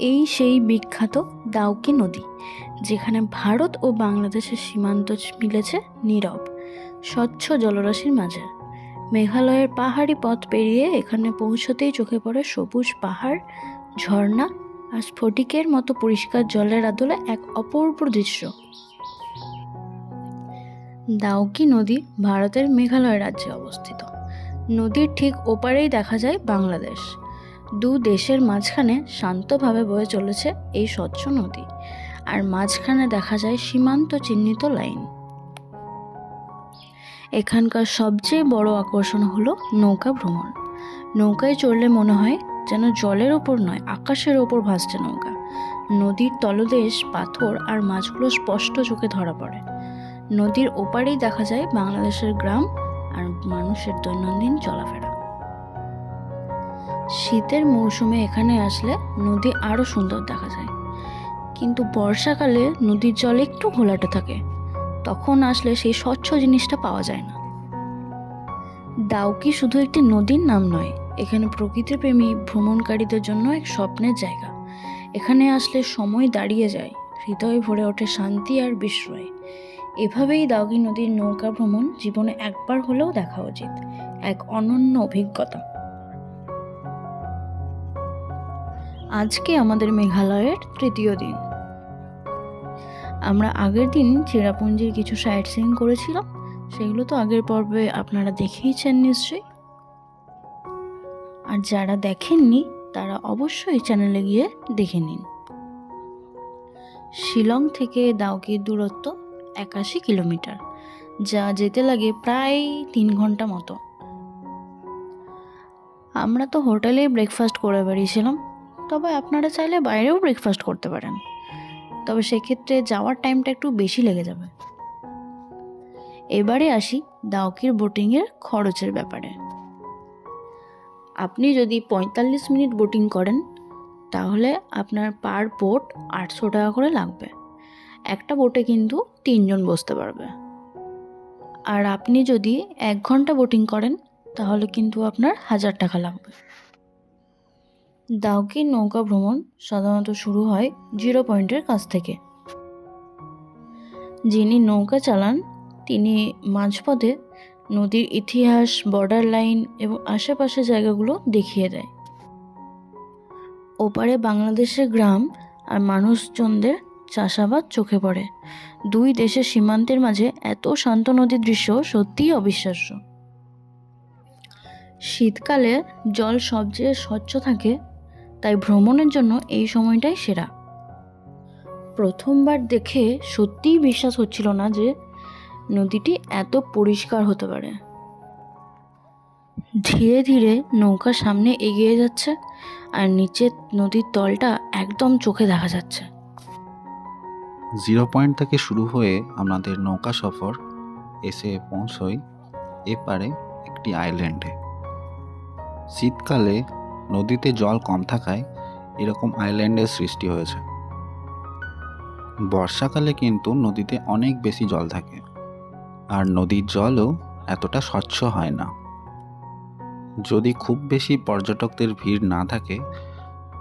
এই সেই বিখ্যাত দাউকি নদী, যেখানে ভারত ও বাংলাদেশের সীমান্ত মিলেছে নীরব, স্বচ্ছ জলরাশির মাঝে। মেঘালয়ের পাহাড়ি পথ পেরিয়ে এখানে পৌঁছতেই চোখে পড়ে সবুজ পাহাড়, ঝর্ণা আর স্ফটিকের মতো পরিষ্কার জলের আদলে এক অপূর্ব দৃশ্য। দাউকি নদী ভারতের মেঘালয় রাজ্যে অবস্থিত। নদীর ঠিক ওপারেই দেখা যায় বাংলাদেশ। দু দেশের মাঝখানে শান্তভাবে বয়ে চলেছে এই স্বচ্ছ নদী। আর মাঝখানে দেখা যায় সীমান্ত চিহ্নিত লাইন। এখানকার সবচেয়ে বড় আকর্ষণ হলো নৌকা ভ্রমণ। নৌকায় চড়লে মনে হয় যেন জলের ওপর নয়, আকাশের ওপর ভাসছে নৌকা। নদীর তলদেশ, পাথর আর মাছগুলো স্পষ্ট চোখে ধরা পড়ে। নদীর ওপারেই দেখা যায় বাংলাদেশের গ্রাম আর মানুষের দৈনন্দিন চলাফেরা। শীতের মৌসুমে এখানে আসলে নদী আরও সুন্দর দেখা যায়। কিন্তু বর্ষাকালে নদীর জল একটু ঘোলাটে থাকে, তখন আসলে সেই স্বচ্ছ জিনিসটা পাওয়া যায় না। দাউকি শুধু একটি নদীর নাম নয়, এখানে প্রকৃতিপ্রেমী ভ্রমণকারীদের জন্য এক স্বপ্নের জায়গা। এখানে আসলে সময় দাঁড়িয়ে যায়, হৃদয় ভরে ওঠে শান্তি আর বিস্ময়। এভাবেই দাউকি নদীর নৌকা ভ্রমণ জীবনে একবার হলেও দেখা উচিত, এক অনন্য অভিজ্ঞতা। আজকে আমাদের মেঘালয়ের তৃতীয় দিন। আমরা আগের দিন চেরাপুঞ্জির কিছু সাইট সিইং করেছিলাম। সেগুলো তো আগের পর্বে আপনারা দেখেইছেন নিশ্চয়ই। আর যারা দেখেননি, তারা অবশ্যই চ্যানেলে গিয়ে দেখে নিন। শিলং থেকে দাউকির দূরত্ব একাশি কিলোমিটার, যা যেতে লাগে প্রায় তিন ঘণ্টা মতো। আমরা তো হোটেলেই ব্রেকফাস্ট করে বেরিয়েছিলাম তবে আপনারা চাইলে বাইরেও ব্রেকফাস্ট করতে পারেন। তবে সেক্ষেত্রে যাওয়ার টাইমটা একটু বেশি লেগে যাবে। এবারে আসি দাউকির বোটিংয়ের খরচের ব্যাপারে। আপনি যদি পঁয়তাল্লিশ মিনিট বোটিং করেন, তাহলে আপনার পার বোট আটশো টাকা করে লাগবে। একটা বোটে কিন্তু তিনজন বসতে পারবে। আর আপনি যদি এক ঘণ্টা বোটিং করেন, তাহলে কিন্তু আপনার হাজার টাকা লাগবে। দাউকির নৌকা ভ্রমণ সাধারণত শুরু হয় জিরো পয়েন্টের কাছ থেকে। যিনি নৌকা চালান, তিনি মাঝপথে নদীর ইতিহাস বর্ডার লাইন এবং আশেপাশের জায়গাগুলো দেখিয়ে দেয়। ওপারে বাংলাদেশের গ্রাম আর মানুষজনদের চাষাবাদ চোখে পড়ে। দুই দেশের সীমান্তের মাঝে এত শান্ত নদীর দৃশ্য সত্যিই অবিশ্বাস্য। শীতকালে জল সবচেয়ে স্বচ্ছ থাকে তাই ভ্রমণের জন্য এই সময়টাই সেরা। প্রথমবার দেখে সত্যিই বিশ্বাস হচ্ছিল না যে নদীটি এত পরিষ্কার হতে পারে। ধীরে ধীরে নৌকা সামনে এগিয়ে যাচ্ছে আর নিচে নদীর তলটা একদম চোখে দেখা যাচ্ছে। জিরো পয়েন্ট থেকে শুরু হয়ে আমাদের নৌকা সফর, এসে পৌঁছই এপারে একটি আইল্যান্ডে। শীতকালে নদীতে জল কম থাকায় এরকম আইল্যান্ডের সৃষ্টি হয়েছে। বর্ষাকালে কিন্তু নদীতে অনেক বেশি জল থাকে। আর নদীর জলও এতটা স্বচ্ছ হয় না। যদি খুব বেশি পর্যটকদের ভিড় না থাকে,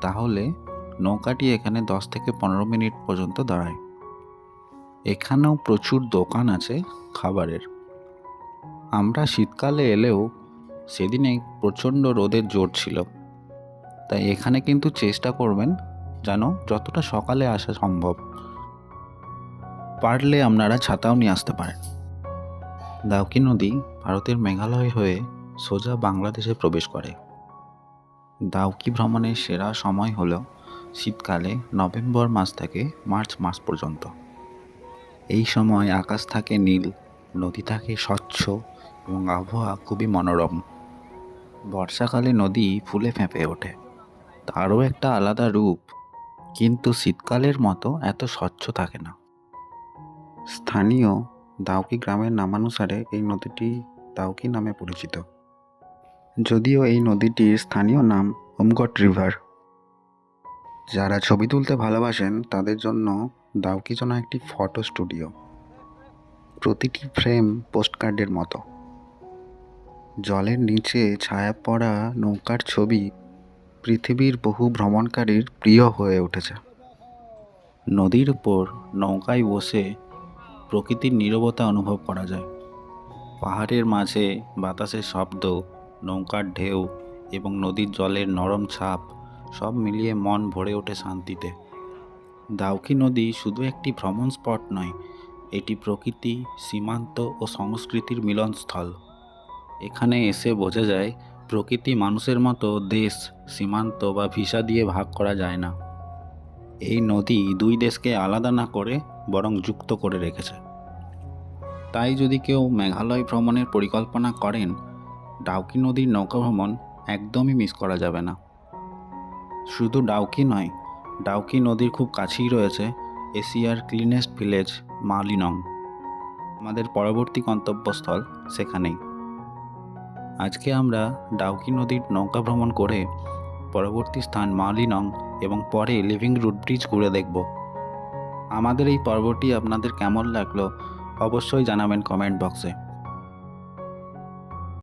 তাহলে নৌকাটি এখানে দশ থেকে পনেরো মিনিট পর্যন্ত দাঁড়ায়। এখানেও প্রচুর দোকান আছে খাবারের। আমরা শীতকালে এলেও সেদিনে প্রচণ্ড রোদের জোর ছিল। তাই এখানে কিন্তু চেষ্টা করবেন যেন যতটা সকালে আসা সম্ভব। পারলে আপনারা ছাতাও নিয়ে আসতে পারেন। দাউকি নদী ভারতের মেঘালয় হয়ে সোজা বাংলাদেশে প্রবেশ করে। দাউকি ভ্রমণের সেরা সময় হল শীতকালে নভেম্বর মাস থেকে মার্চ মাস পর্যন্ত। এই সময় আকাশ থাকে নীল, নদী থাকে স্বচ্ছ এবং আবহাওয়া খুবই মনোরম। বর্ষাকালে নদী ফুলে ফেঁপে ওঠে। তারও একটা আলাদা রূপ, কিন্তু শীতকালের মতো এত স্বচ্ছ থাকে না। স্থানীয় দাউকি গ্রামের নামানুসারে এই নদীটি দাউকি নামে পরিচিত। যদিও এই নদীটির স্থানীয় নাম হোমগট রিভার। যারা ছবি তুলতে ভালোবাসেন, তাদের জন্য দাউকি যেন একটি ফটো স্টুডিও, প্রতিটি ফ্রেম পোস্টকার্ডের মতো। জলের নিচে ছায়া পড়া নৌকার ছবি পৃথিবীর বহু ভ্রমণকারীর প্রিয় হয়ে উঠেছে। নদীর উপর নৌকায় বসে প্রকৃতির নীরবতা অনুভব করা যায়। পাহাড়ের মাঝে বাতাসের শব্দ, নৌকার ঢেউ এবং নদীর জলের নরম ছাপ সব মিলিয়ে মন ভরে ওঠে শান্তিতে। দাউকি নদী শুধু একটি ভ্রমণ স্পট নয়, এটি প্রকৃতি, সীমান্ত ও সংস্কৃতির মিলনস্থল। এখানে এসে বোঝা যায় প্রকৃতি মানুষের মতো দেশ, সীমান্ত বা ভিসা দিয়ে ভাগ করা যায় না। এই নদী দুই দেশকে আলাদা না করে বরং যুক্ত করে রেখেছে। তাই যদি কেউ মেঘালয় ভ্রমণের পরিকল্পনা করেন, ডাউকি নদীর নৌকা ভ্রমণ একদমই মিস করা যাবে না। শুধু ডাউকি নয়, ডাউকি নদীর খুব কাছেই রয়েছে এশিয়ার ক্লিনেস্ট ভিলেজ মালিনং। আমাদের পরবর্তী গন্তব্যস্থল সেখানেই। আজকে আমরা ডাউকি নদীর নৌকা ভ্রমণ করে পরবর্তী স্থান মালিনং এবং পরে লিভিং রুট ব্রিজ ঘুরে দেখব। আমাদের এই পর্বটি আপনাদের কেমন লাগল অবশ্যই জানাবেন কমেন্ট বক্সে।